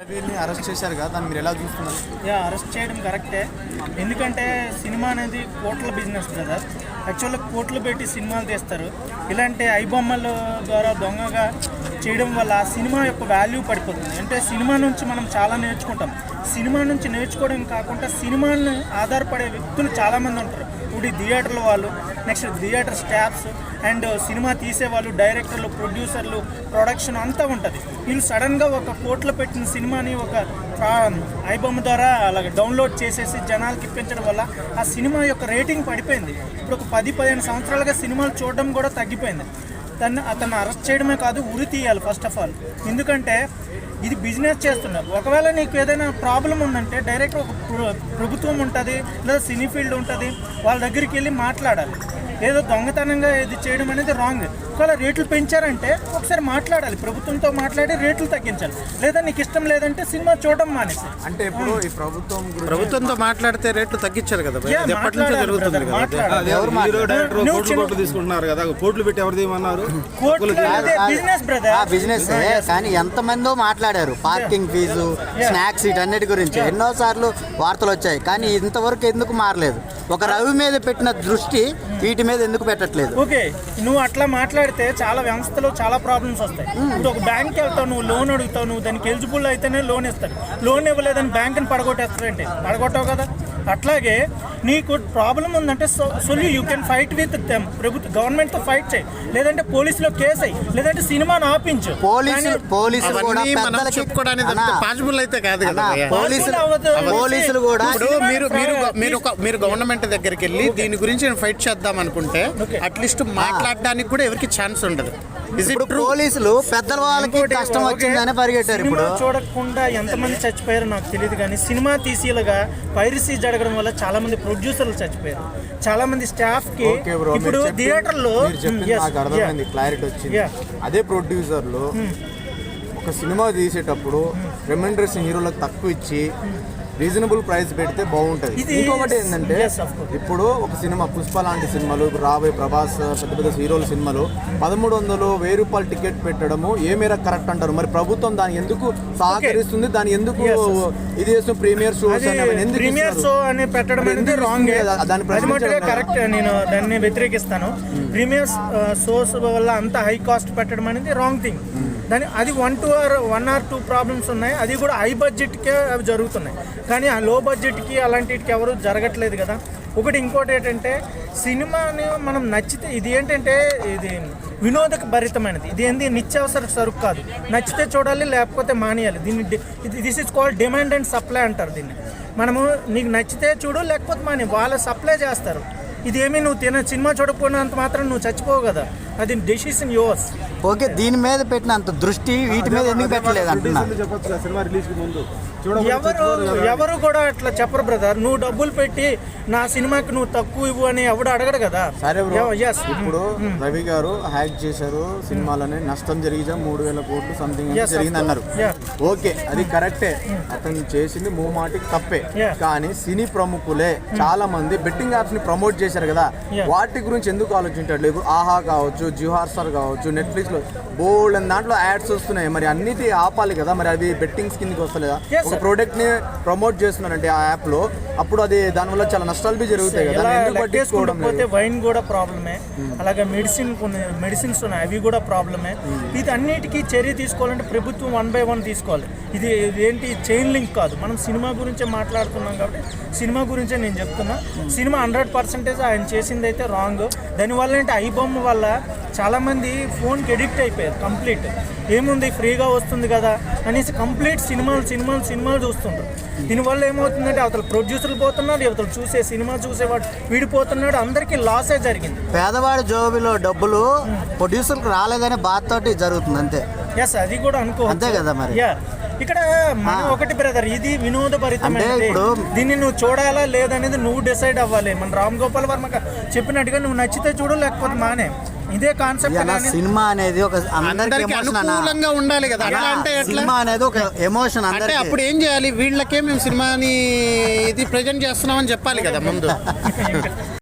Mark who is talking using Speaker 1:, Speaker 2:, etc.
Speaker 1: వీరిని అరెస్ట్ చేశారు కదా దాన్ని మీరు ఎలా చూస్తున్నారు?
Speaker 2: యా అరెస్ట్ చేయడం కరెక్టే. ఎందుకంటే సినిమా అనేది కోట్ల బిజినెస్ కదా యాక్చువల్గా కోట్లు పెట్టి సినిమాలు తీస్తారు. ఇలాంటి ఐబొమ్మల ద్వారా దొంగగా చేయడం వల్ల సినిమా యొక్క వాల్యూ పడిపోతుంది. అంటే సినిమా నుంచి మనం చాలా నేర్చుకుంటాం. సినిమా నుంచి నేర్చుకోవడం కాకుండా సినిమాలను ఆధారపడే వ్యక్తులు చాలామంది ఉంటారు. ఇప్పుడు థియేటర్ల వాళ్ళు next theatre staffs and cinema తీసేవాళ్ళు డైరెక్టర్లు ప్రొడ్యూసర్లు ప్రొడక్షన్ అంతా ఉంటుంది. వీళ్ళు సడన్గా ఒక కోట్లు పెట్టిన సినిమాని ఒక ఐబొమ్మ ద్వారా అలాగ డౌన్లోడ్ చేసేసి జనాలకి ఇప్పించడం వల్ల ఆ సినిమా యొక్క రేటింగ్ పడిపోయింది. ఇప్పుడు ఒక పది పదిహేను సంవత్సరాలుగా సినిమాలు చూడడం కూడా తగ్గిపోయింది. తను అతను అరెస్ట్ చేయడమే కాదు ఉరి తీయాలి ఫస్ట్ ఆఫ్ ఆల్. ఎందుకంటే ఇది బిజినెస్ చేస్తున్నారు. ఒకవేళ నీకు ఏదైనా ప్రాబ్లం ఉందంటే డైరెక్ట్ ఒక ప్రభుత్వం ఉంటుంది లేదా సినీ ఫీల్డ్ ఉంటుంది వాళ్ళ దగ్గరికి వెళ్ళి మాట్లాడాలి. ఏదో దొంగతనంగా ఇది చేయడం అనేది రాంగ్ ఒకవేళ రేట్లు పెంచారంటే ఒకసారి మాట్లాడాలి. ప్రభుత్వంతో మాట్లాడి రేట్లు తగ్గించాలి. లేదా నీకు ఇష్టం లేదంటే సినిమా చూడడం మానేసి.
Speaker 1: అంటే ఇప్పుడు ఈ ప్రభుత్వం
Speaker 3: ప్రభుత్వంతో మాట్లాడితే రేట్లు తగ్గించారు కదా ఎప్పటి నుంచో జరుగుతుంది
Speaker 4: తీసుకుంటున్నారు కదా. కోట్లు పెట్టి ఎవరు తీయమన్నారు?
Speaker 2: బిజినెస్
Speaker 5: ఆ
Speaker 2: బ్రదర్
Speaker 5: బిజినెస్ కానీ ఎంతమందో మాట్లాడారు. పార్కింగ్ ఫీజు స్నాక్స్ వీటన్నిటి గురించి. ఎన్నో సార్లు వార్తలు వచ్చాయి. కానీ ఇంతవరకు ఎందుకు మారలేదు? ఒక రవి మీద పెట్టిన దృష్టి వీటి మీద ఎందుకు పెట్టట్లేదు?
Speaker 2: ఓకే నువ్వు అట్లా మాట్లాడితే చాలా వ్యవస్థలో చాలా ప్రాబ్లమ్స్ వస్తాయి. ఇప్పుడు ఒక బ్యాంక్కి వెళ్తావు నువ్వు లోన్ అడుగుతావు నువ్వు దానికి ఎలిజిబుల్ అయితేనే లోన్ ఇస్తాడు లోన్ ఇవ్వలేదని బ్యాంక్ని పడగొట్టేస్తాడంటే పడగొట్టావు కదా? అట్లాగే నీకు ప్రాబ్లం ఉందంటే సొల్యూ యూ కెన్ ఫైట్ విత్ ప్రభుత్వ గవర్నమెంట్తో ఫైట్ చేయి. లేదంటే పోలీసులో కేసు అయ్యి. లేదంటే సినిమాను ఆపించు.
Speaker 5: పోలీసులు పోలీసులు కూడా పెద్దలకి
Speaker 3: చెప్పుకోవడానికి పాసిబుల్ అయితే కాదు కదా.
Speaker 5: పోలీసులు. పోలీసులు కూడా
Speaker 3: ఇప్పుడు మీరు మీరు మీరు ఒక- మీరు గవర్నమెంట్ దగ్గరికి వెళ్ళి దీని గురించి నేను ఫైట్ చేద్దాం అనుకుంటే. అట్లీస్ట్ మాట్లాడడానికి కూడా ఎవరికి ఛాన్స్ ఉండదు.
Speaker 5: ఇప్పుడు? పోలీసులు పెద్దల వాళ్ళకి కష్టం వచ్చిందని పరిగెట్టారు ఇప్పుడు.
Speaker 2: చూడకుండా ఎంతమంది చచ్చిపోయారో నాకు తెలియదు కానీ సినిమా తీసేలుగా పైరసీ జరగడం వల్ల చాలా మంది ప్రొడ్యూసర్లు చచ్చిపోయారు. చాలా మంది
Speaker 1: స్టాఫ్కి
Speaker 2: ఇప్పుడు థియేటర్లో yes,
Speaker 1: నాకు అర్థమైంది. క్లారిటీ వచ్చింది. అదే ప్రొడ్యూసర్లు ఒక సినిమా తీసేటప్పుడు రెమ్యూనరేషన్ హీరోలకు తక్కువ ఇచ్చి రీజనబుల్ ప్రైస్ పెడితే బాగుంటది. ఇంకొకటి ఏంటంటే. ఇప్పుడు ఒక సినిమా పుష్ప లాంటి సినిమాలు రాబోయే ప్రభాస్ పెద్ద పెద్ద హీరోల సినిమాలు పదమూడు వందలు వెయ్యి రూపాయలు టికెట్ పెట్టడము ఏ మేర కరెక్ట్ అంటారు? మరి ప్రభుత్వం దాని ఎందుకు సహకరిస్తుంది? దాని ఎందుకు ఇది చేస్తున్న ప్రీమియర్ షోస్ ఎందుకు
Speaker 2: ప్రీమియర్ షో? అని పెట్టడం అనేది రాంగ్
Speaker 1: ప్రశ్నించడం
Speaker 2: కరెక్ట్ నేను దాన్ని వ్యతిరేకిస్తాను. ప్రీమియర్ షోస్ వల్ల అంత హై కాస్ట్ పెట్టడం అనేది రాంగ్ థింగ్ దాని అది one two or one or two problems ఉన్నాయి. అది కూడా హై బడ్జెట్కే అవి జరుగుతున్నాయి. కానీ ఆ లో బడ్జెట్కి అలాంటికి ఎవరు జరగట్లేదు కదా. ఒకటి ఇంకోటి ఏంటంటే సినిమాని మనం నచ్చితే ఇది ఏంటంటే ఇది వినోదక భరితమైనది ఇది ఏంది? నిత్యావసర సరుకు కాదు. నచ్చితే చూడాలి లేకపోతే మానేయాలి. దీన్ని this is called demand and supply అంటారు దీన్ని. మనము నీకు నచ్చితే చూడు లేకపోతే మానే వాళ్ళు సప్లై చేస్తారు. ఇదేమీ నువ్వు తిన సినిమా చూడకపోయినంత మాత్రం నువ్వు చచ్చిపోవు కదా. అది డెసిషన్ యువర్స్
Speaker 5: ఓకే దీని మీద పెట్టినంత దృష్టి వీటి మీద ఎందుకు పెట్టలేదు అంటున్నా?
Speaker 4: ప్రొడ్యూసర్లు చెప్పొచ్చు కదా సినిమా రిలీజ్కి ముందు.
Speaker 2: ఎవరు ఎవరు కూడా అట్లా చెప్పరు బ్రదర్ నువ్వు డబ్బులు పెట్టి నా సినిమాకి నువ్వు తక్కువ ఇవ్వు అని ఎవడు అడగడు కదా?
Speaker 1: సరే బ్రో
Speaker 2: ఎస్
Speaker 1: ఇప్పుడు రవి గారు హ్యాక్ చేశారు సినిమాలని నష్టం జరిగితే మూడు వేల కోట్లు సంథింగ్ జరిగింది అన్నారు. ఓకే అది కరెక్టే అతను చేసింది మూమాటికి తప్పే.
Speaker 2: Yeah.
Speaker 1: కానీ సినీ ప్రముఖులే చాలా మంది బెట్టింగ్ యాప్స్ని ప్రమోట్ చేశారు కదా. వాటి గురించి ఎందుకు ఆలోచించట్లేదు? ఇప్పుడు ఆహా కావచ్చు జిహార్ స్టార్ కావచ్చు నెట్ఫ్లిక్స్లో బోల్డ్ అని దాంట్లో యాడ్స్ వస్తున్నాయి. మరి అన్నిటి ఆపాలి కదా మరి అవి బెట్టింగ్స్ కిందకి వస్తలేదా? ఒక
Speaker 2: sir.
Speaker 1: ప్రోడక్ట్ని ప్రమోట్ చేస్తున్నారంటే ఆ యాప్లో అప్పుడు అది దానివల్ల చాలా నష్టాలు బి జరుగుతాయి కదా లేదు?
Speaker 2: వైన్ కూడా ప్రాబ్లమే అలాగే మెడిసిన్ కొన్ని మెడిసిన్స్ ఉన్నాయి అవి కూడా ప్రాబ్లమే ఇది అన్నిటికీ చర్య తీసుకోవాలంటే ప్రభుత్వం వన్ బై వన్ తీసుకోవాలి. ఇది ఏంటి? చైన్ లింక్ కాదు. మనం సినిమా గురించే మాట్లాడుతున్నాం కాబట్టి సినిమా గురించే నేను చెప్తున్నా. సినిమా హండ్రెడ్ పర్సెంటేజ్ ఆయన చేసింది అయితే రాంగ్ దానివల్ల ఏంటి? ఐ బొమ్మ వల్ల చాలామంది ఫోన్కి ఎడిక్ట్ అయిపోయారు కంప్లీట్. ఏముంది ఫ్రీగా వస్తుంది కదా అనేసి కంప్లీట్ సినిమాలు సినిమాలు సినిమాలు చూస్తుంటారు దీనివల్ల ఏమవుతుందంటే అవతల ప్రొడ్యూసర్లు పోతున్నారు అవతల చూసే సినిమా చూసేవాడు వీడిపోతున్నాడు అందరికీ లాసే జరిగింది.
Speaker 5: పేదవాడి జోబిలో డబ్బులు ప్రొడ్యూసర్కి రాలేదనే బాధతోటి జరుగుతుంది అంతే.
Speaker 2: ఎస్ అది కూడా అనుకో
Speaker 5: అంతే కదా మరి.
Speaker 2: యా ఇక్కడ మన ఒకటి బ్రదర్ ఇది వినోదభరితమైనది దీన్ని నువ్వు చూడాలా లేదనేది నువ్వు డిసైడ్ అవ్వాలి. మన రామ్ గోపాల్ వర్మ చెప్పినట్టుగా నువ్వు నచ్చితే చూడు లేకపోతే మానే. ఇదే కాన్సెప్ట్
Speaker 5: సినిమా అనేది ఒక అందరికి
Speaker 3: అనుకూలంగా ఉండాలి కదా. అట్లా అంటే ఎట్లా?
Speaker 5: సినిమా అనేది ఒక ఎమోషన్
Speaker 3: అంటే అప్పుడు ఏం చేయాలి? వీళ్ళకే మేము సినిమాని ఇది ప్రజెంట్ చేస్తున్నామని చెప్పాలి కదా ముందు.